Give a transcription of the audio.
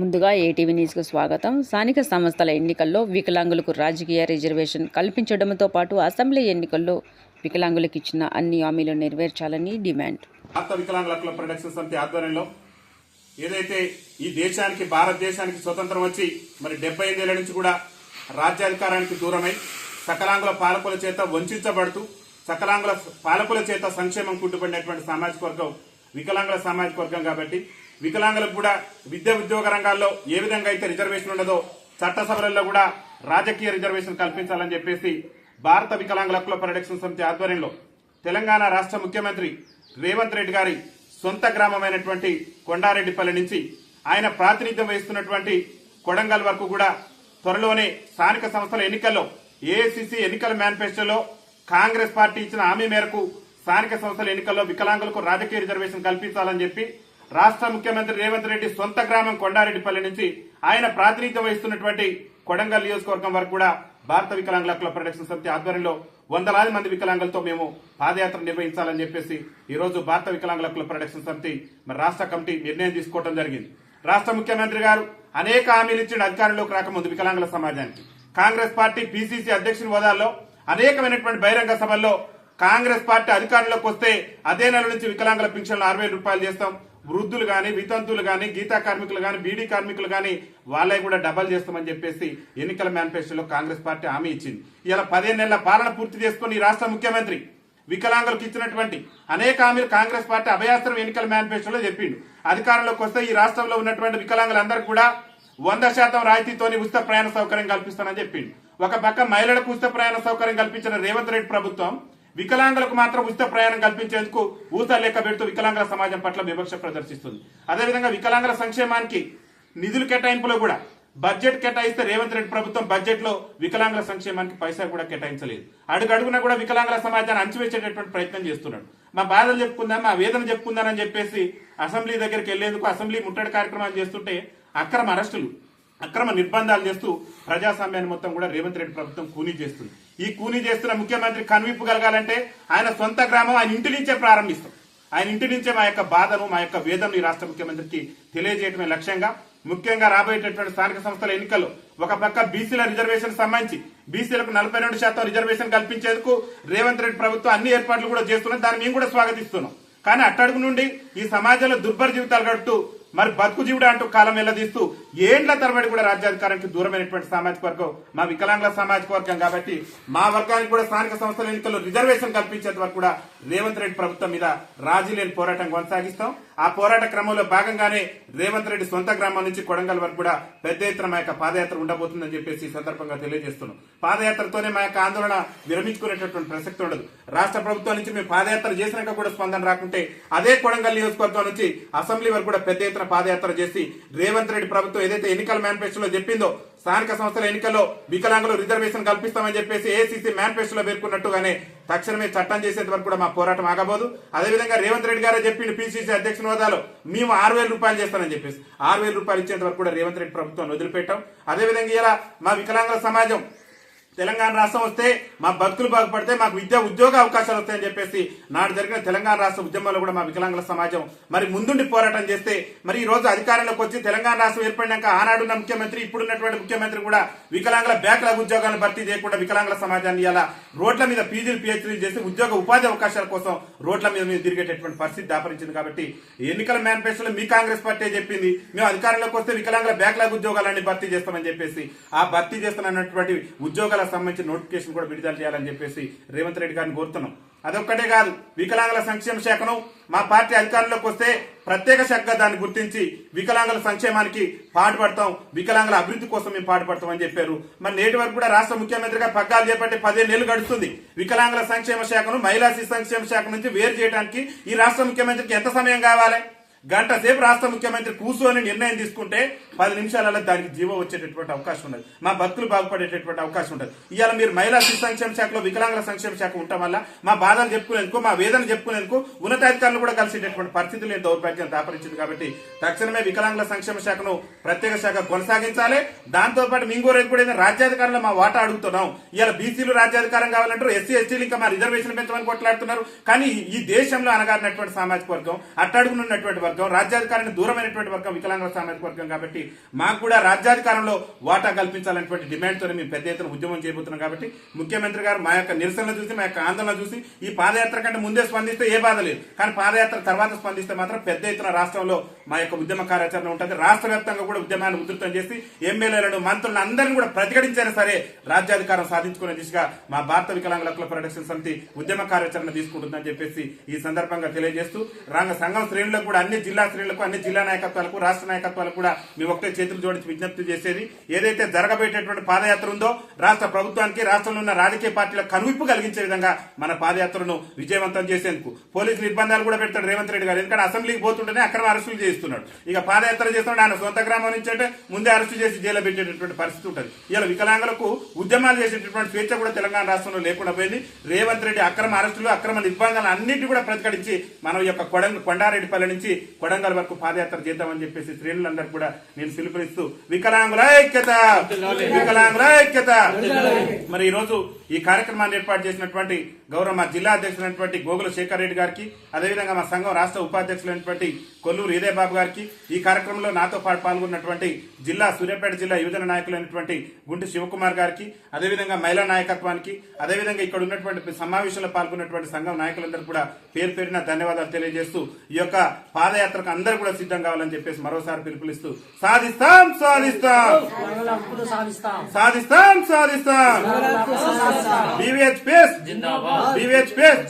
ముందుగా ఏటీవీ న్యూస్కు స్వాగతం. స్థానిక సంస్థల ఎన్నికల్లో వికలాంగులకు రాజకీయ రిజర్వేషన్ కల్పించడంతో పాటు అసెంబ్లీ ఎన్నికల్లో వికలాంగులకు ఇచ్చిన అన్ని హామీలు నెరవేర్చాలని డిమాండ్. భారత వికలాంగుల హక్కుల ప్రొటెక్షన్ సమితి ఆధ్వర్యంలో ఏదైతే ఈ దేశానికి భారతదేశానికి స్వతంత్రం వచ్చి మరి డెబ్బై ఐదేళ్ళ నుంచి కూడా రాజ్యాధికారానికి దూరమై సకలాంగుల పాలకుల చేత వంచబడుతూ సకలాంగుల పాలకుల చేత సంక్షేమం కుట్టుబడినటువంటి సామాజిక వర్గం వికలాంగుల సామాజిక వర్గం కాబట్టి వికలాంగులకు కూడా విద్య ఉద్యోగ రంగాల్లో ఏ విధంగా అయితే రిజర్వేషన్ ఉండదో చట్టసభలలో కూడా రాజకీయ రిజర్వేషన్ కల్పించాలని చెప్పేసి భారత వికలాంగుల హక్కుల పరిరక్షణ సమితి ఆధ్వర్యంలో తెలంగాణ రాష్ట్ర ముఖ్యమంత్రి రేవంత్ రెడ్డి గారి సొంత గ్రామమైనటువంటి కొండారెడ్డిపల్లి నుంచి ఆయన ప్రాతినిధ్యం వహిస్తున్నటువంటి కొడంగల్ వరకు కూడా త్వరలోనే స్థానిక సంస్థల ఎన్నికల్లో ఏఐసిసి ఎన్నికల మేనిఫెస్టోలో కాంగ్రెస్ పార్టీ ఇచ్చిన హామీ మేరకు స్థానిక సంస్థల ఎన్నికల్లో వికలాంగులకు రాజకీయ రిజర్వేషన్ కల్పించాలని చెప్పి రాష్ట్ర ముఖ్యమంత్రి రేవంత్ రెడ్డి సొంత గ్రామం కొండారెడ్డిపల్లి నుంచి ఆయన ప్రాతినిధ్యం వహిస్తున్నటువంటి కొడంగల్ నియోజకవర్గం వరకు కూడా భారత వికలాంగుల హక్కుల పరిరక్షణ సమితి ఆధ్వర్యంలో వందలాది మంది వికలాంగులతో మేము పాదయాత్ర నిర్వహించాలని చెప్పేసి ఈ రోజు భారత వికలాంగుల క్లబ్ పరిరక్షణ సమితి మరి రాష్ట్ర కమిటీ నిర్ణయం తీసుకోవడం జరిగింది. రాష్ట్ర ముఖ్యమంత్రి గారు అనేక హామీలు ఇచ్చిన అధికారంలోకి రాకముందు వికలాంగుల సమాజానికి. కాంగ్రెస్ పార్టీ పిసిసి అధ్యక్షుని హోదాలో అనేకమైనటువంటి బహిరంగ సభల్లో కాంగ్రెస్ పార్టీ అధికారంలోకి వస్తే అదే నెల నుంచి వికలాంగుల పింఛన్లు అరవై రూపాయలు చేస్తాం. వృద్ధులు కానీ వితంతులు కానీ గీతా కార్మికులు కానీ బీడీ కార్మికులు కానీ వాళ్ళే కూడా డబల్ చేస్తామని చెప్పేసి ఎన్నికల మేనిఫెస్టోలో కాంగ్రెస్ పార్టీ హామీ ఇచ్చింది. ఇలా పదిహేను నెలల పాలన పూర్తి చేసుకుని ఈ రాష్ట్ర ముఖ్యమంత్రి వికలాంగులకు ఇచ్చినటువంటి అనేక హామీలు కాంగ్రెస్ పార్టీ అభయాస్త్రం ఎన్నికల మేనిఫెస్టోలో చెప్పిండు. అధికారంలోకి వస్తే ఈ రాష్ట్రంలో ఉన్నటువంటి వికలాంగులందరికీ కూడా వంద శాతం రాయితీతోని ఉచిత ప్రయాణ సౌకర్యం కల్పిస్తానని చెప్పిండు. ఒక పక్క మహిళలకు ఉచిత ప్రయాణ సౌకర్యం కల్పించిన రేవంత్ రెడ్డి ప్రభుత్వం వికలాంగులకు మాత్రం ఉచిత ప్రయాణం కల్పించేందుకు ఊత లెక్క పెడుతూ వికలాంగుల సమాజం పట్ల వివక్ష ప్రదర్శిస్తుంది. అదేవిధంగా వికలాంగుల సంక్షేమానికి నిధులు కేటాయింపులో కూడా బడ్జెట్ కేటాయిస్తే రేవంత్ రెడ్డి ప్రభుత్వం బడ్జెట్లో వికలాంగుల సంక్షేమానికి పైసా కూడా కేటాయించలేదు. అడుగడుగున కూడా వికలాంగుల సమాజాన్ని అణచివేసేటటువంటి ప్రయత్నం చేస్తున్నాడు. మా బాధలు చెప్పుకుందాం మా వేదన చెప్పుకుందానని చెప్పేసి అసెంబ్లీ దగ్గరికి వెళ్ళేందుకు అసెంబ్లీ ముట్టడి కార్యక్రమాలు చేస్తుంటే అక్రమ అరెస్టులు అక్రమ నిర్బంధాలు చేస్తూ ప్రజాస్వామ్యాన్ని మొత్తం కూడా రేవంత్ రెడ్డి ప్రభుత్వం కూనీ చేస్తుంది. ఈ కూనీ చేస్తున్న ముఖ్యమంత్రి కనువిప్పు కలగాలంటే ఆయన సొంత గ్రామం ఆయన ఇంటి నుంచే ప్రారంభిస్తాం. ఆయన ఇంటి నుంచే మా యొక్క బాధను మా యొక్క వేదను ఈ రాష్ట్ర ముఖ్యమంత్రికి తెలియజేయడమే లక్ష్యంగా ముఖ్యంగా రాబోయేటటువంటి స్థానిక సంస్థల ఎన్నికల్లో ఒక పక్క బీసీల రిజర్వేషన్ సంబంధించి బీసీలకు నలభై రెండు శాతం రిజర్వేషన్ కల్పించేందుకు రేవంత్ రెడ్డి ప్రభుత్వం అన్ని ఏర్పాట్లు కూడా చేస్తున్నది. దాన్ని మేము కూడా స్వాగతిస్తున్నాం. కానీ అట్టడుగు నుండి ఈ సమాజంలో దుర్భర జీవితాలు గడుపుతూ మరి బతుకు జీవుడు అంటూ కాలం వెల్లదీస్తూ ఏండ్ల తరబడి కూడా రాజ్యాధికారానికి దూరమైనటువంటి సామాజిక వర్గం మా వికలాంగుల సామాజిక వర్గం కాబట్టి మా వర్గానికి కూడా స్థానిక సంస్థల ఎన్నికల్లో రిజర్వేషన్ కల్పించేంత వరకు కూడా రేవంత్ రెడ్డి ప్రభుత్వం మీద రాజీ లేని పోరాటం కొనసాగిస్తాం. ఆ పోరాట క్రమంలో భాగంగానే రేవంత్ రెడ్డి సొంత గ్రామం నుంచి కొడంగల్ వరకు కూడా పెద్ద ఎత్తున మా యొక్క పాదయాత్ర ఉండబోతుందని చెప్పేసి ఈ సందర్భంగా తెలియజేస్తున్నాం. పాదయాత్రతోనే మా యొక్క ఆందోళన విరమించుకునేటటువంటి ప్రసక్తి ఉండదు. రాష్ట్ర ప్రభుత్వం నుంచి మేము పాదయాత్ర చేసినాక కూడా స్పందన రాకుంటే అదే కొడంగల్ నియోజకవర్గం నుంచి అసెంబ్లీ వరకు కూడా పెద్ద ఎత్తున పాదయాత్ర చేసి రేవంత్ రెడ్డి ప్రభుత్వం ఏదైతే ఎన్నికల మేనిఫెస్టోలో చెప్పిందో స్థానిక సంస్థల ఎన్నికల్లో వికలాంగులు రిజర్వేషన్ కల్పిస్తామని చెప్పేసి ఏసీసీ మేనిఫెస్టోలో పేర్కొన్నట్టుగానే తక్షణమే చట్టం చేసేంత వరకు కూడా మా పోరాటం ఆగబోదు. అదేవిధంగా రేవంత్ రెడ్డి గారే చెప్పిండు పిసిసి అధ్యక్షుని హోదాలో మేము ఆరు వేల రూపాయలు చేస్తానని చెప్పేసి ఆరు వేల రూపాయలు ఇచ్చేంత వరకు కూడా రేవంత్ రెడ్డి ప్రభుత్వం వదిలిపెట్టాం. అదేవిధంగా ఇలా మా వికలాంగుల సమాజం తెలంగాణ రాష్ట్రం వస్తే మా భక్తులు బాగుపడితే మాకు విద్యా ఉద్యోగ అవకాశాలు వస్తాయని చెప్పేసి నాడు జరిగిన తెలంగాణ రాష్ట్ర ఉద్యమంలో కూడా మా వికలాంగుల సమాజం మరి ముందుండి పోరాటం చేస్తే మరి ఈ రోజు అధికారంలోకి వచ్చి తెలంగాణ రాష్ట్రం ఏర్పడినాక ఆనాడున్న ముఖ్యమంత్రి ఇప్పుడున్నటువంటి ముఖ్యమంత్రి కూడా వికలాంగుల బ్యాక్లాగ్ ఉద్యోగాలను భర్తీ చేయకుండా వికలాంగుల సమాజాన్ని ఇలా రోడ్ల మీద పీజీలు పిహెచ్డీలు చేసి ఉద్యోగ ఉపాధి అవకాశాల కోసం రోడ్ల మీద మీద తిరిగేటటువంటి పరిస్థితి దాపరించింది కాబట్టి ఎన్నికల మేనిఫెస్టోలో మీ కాంగ్రెస్ పార్టీ చెప్పింది? మేము అధికారంలోకి వస్తే వికలాంగుల బ్యాక్లాగ్ ఉద్యోగాలన్నీ భర్తీ చేస్తామని చెప్పేసి ఆ భర్తీ చేస్తున్నటువంటి ఉద్యోగాల సంబంధించిన నోటిఫికేషన్ కూడా విడుదల చేయాలని చెప్పేసి రేవంత్ రెడ్డి గారిని కోరుతున్నాం. అదొక్కటే కాదు వికలాంగుల సంక్షేమ శాఖను మా పార్టీ అధికారంలోకి వస్తే ప్రత్యేక శాఖగా దాన్ని గుర్తించి వికలాంగుల సంక్షేమానికి పాటుపడతాం వికలాంగుల అభివృద్ధి కోసం మేము పాటుపడతాం అని చెప్పారు. మరి నేటి వరకు కూడా రాష్ట్ర ముఖ్యమంత్రిగా పగ్గాలు చేపట్టి పదిహేను నెలలు గడుస్తుంది. వికలాంగుల సంక్షేమ శాఖను మహిళా శిశు సంక్షేమ శాఖ నుంచి వేరు చేయడానికి ఈ రాష్ట్ర ముఖ్యమంత్రికి ఎంత సమయం కావాలి? గంట సేపు రాష్ట్ర ముఖ్యమంత్రి కూర్చొని నిర్ణయం తీసుకుంటే పది నిమిషాలలో దానికి జీవో వచ్చేటటువంటి అవకాశం ఉండదు మా భక్తులు బాగుపడేటటువంటి అవకాశం ఉండదు ఇవాళ మీరు మహిళా శిశు సంక్షేమ శాఖలో వికలాంగుల సంక్షేమ శాఖ ఉండటం వల్ల మా బాధలు చెప్పుకునేందుకు మా వేదన చెప్పుకునేందుకు ఉన్నతాధికారులు కూడా కలిసేటటువంటి పరిస్థితి లేని దౌర్భాగ్యం దాపరించింది కాబట్టి తక్షణమే వికలాంగుల సంక్షేమ శాఖను ప్రత్యేక శాఖ కొనసాగించాలి. దాంతోపాటు పాటు ఇంకో రేపు కూడా ఏదైనా రాజ్యాధికారంలో మా వాటా అడుగుతున్నాం. ఇవాళ బీసీలు రాజ్యాధికారం కావాలంటారు ఎస్సీ ఎస్టీలు ఇంకా మా రిజర్వేషన్ పెంచమని కొట్లాడుతున్నారు. కానీ ఈ దేశంలో అనగారినటువంటి సామాజిక వర్గం అట్టడుగునున్నటువంటి వర్గం రాజ్యాధికారానికి దూరమైనటువంటి వర్గం వికలాంగుల సామాజిక వర్గం కాబట్టి మాకు కూడా రాజ్యాధికారంలో వాటా కల్పించాలనేటువంటి డిమాండ్తో మేము పెద్ద ఎత్తున ఉద్యమం చేయబోతున్నాం కాబట్టి ముఖ్యమంత్రి గారు మా యొక్క నిరసన చూసి మా యొక్క ఆందోళన చూసి ఈ పాదయాత్ర కంటే ముందే స్పందిస్తే ఏ బాధ లేదు. కానీ పాదయాత్ర తర్వాత స్పందిస్తే మాత్రం పెద్ద ఎత్తున రాష్ట్రంలో మా యొక్క ఉద్యమ కార్యాచరణ ఉంటుంది. రాష్ట్ర వ్యాప్తంగా కూడా ఉద్యమాన్ని ఉధృతం చేసి ఎమ్మెల్యేలను మంత్రులను అందరినీ కూడా ప్రతిఘటించైనా సరే రాజ్యాధికారం సాధించుకునే దిశగా మా భారత వికలాంగుల హక్కుల పరిరక్షణ సమితి ఉద్యమ కార్యాచరణ తీసుకుంటుందని చెప్పేసి ఈ సందర్భంగా తెలియజేస్తూ రంగ సంఘం శ్రేణులకు కూడా అన్ని జిల్లా శ్రేణులకు అన్ని జిల్లా నాయకత్వాలకు రాష్ట్ర నాయకత్వాలకు కూడా మేము ఒకటే చేతులు జోడించి విజ్ఞప్తి చేసేది. ఏదైతే జరగబోయేటటువంటి పాదయాత్ర ఉందో రాష్ట్ర ప్రభుత్వానికి రాష్ట్రంలో ఉన్న రాజకీయ పార్టీలకు కనువిప్పు కలిగించే విధంగా మన పాదయాత్రను విజయవంతం చేసేందుకు పోలీసు నిర్బంధాలు కూడా పెడతాడు రేవంత్ రెడ్డి గారు. ఎందుకంటే అసెంబ్లీకి పోతుంటేనే అక్రమ అరెస్టులు చేస్తున్నాడు ఇక పాదయాత్ర చేస్తున్నాడు ఆయన సొంత గ్రామం నుంచి అంటే ముందే అరెస్టు చేసి జైలు పెట్టేటటువంటి పరిస్థితి ఉంటుంది. ఇలా వికలాంగులకు ఉద్యమాలు చేసేటటువంటి స్వేచ్ఛ కూడా తెలంగాణ రాష్ట్రంలో లేకుండా పోయింది. రేవంత్ రెడ్డి అక్రమ అరెస్టులు అక్రమ నిర్బంధాలు అన్నింటి కూడా ప్రతిఘటించి మనం యొక్క కొడంగ కొండారెడ్డిపల్లి నుంచి కొడంగల్ వరకు పాదయాత్ర చేద్దామని చెప్పేసి శ్రేణులందరూ కూడా నేను పిలుపునిస్తూ వికలాంగుల ఐక్యత! వికలాంగుల ఐక్యత! మరి ఈ రోజు ఈ కార్యక్రమాన్ని ఏర్పాటు చేసినటువంటి గౌరవ మా జిల్లా అధ్యక్షులైనటువంటి గోగుల శేఖర్ రెడ్డి గారికి అదేవిధంగా మా సంఘం రాష్ట్ర ఉపాధ్యక్షులైనటువంటి కొల్లూరు ఇదే బాబు గారికి ఈ కార్యక్రమంలో నాతో పాటు పాల్గొన్నటువంటి జిల్లా సూర్యాపేట జిల్లా యువజన నాయకులైనటువంటి గుంటి శివకుమార్ గారికి అదేవిధంగా మహిళా నాయకత్వానికి అదేవిధంగా ఇక్కడ ఉన్నటువంటి సమావేశంలో పాల్గొన్నటువంటి సంఘం నాయకులందరూ కూడా పేరు పేరున ధన్యవాదాలు తెలియజేస్తూ ఈ యొక్క పాదయాత్రకు అందరూ కూడా సిద్ధం కావాలని చెప్పేసి మరోసారి పిలుపునిస్తూ సాధిస్తాం సాధిస్తాం. సాధిస్తాం. సాధిస్తాం బీవీహెచ్ పేస్ బీవీహెచ్ పేస్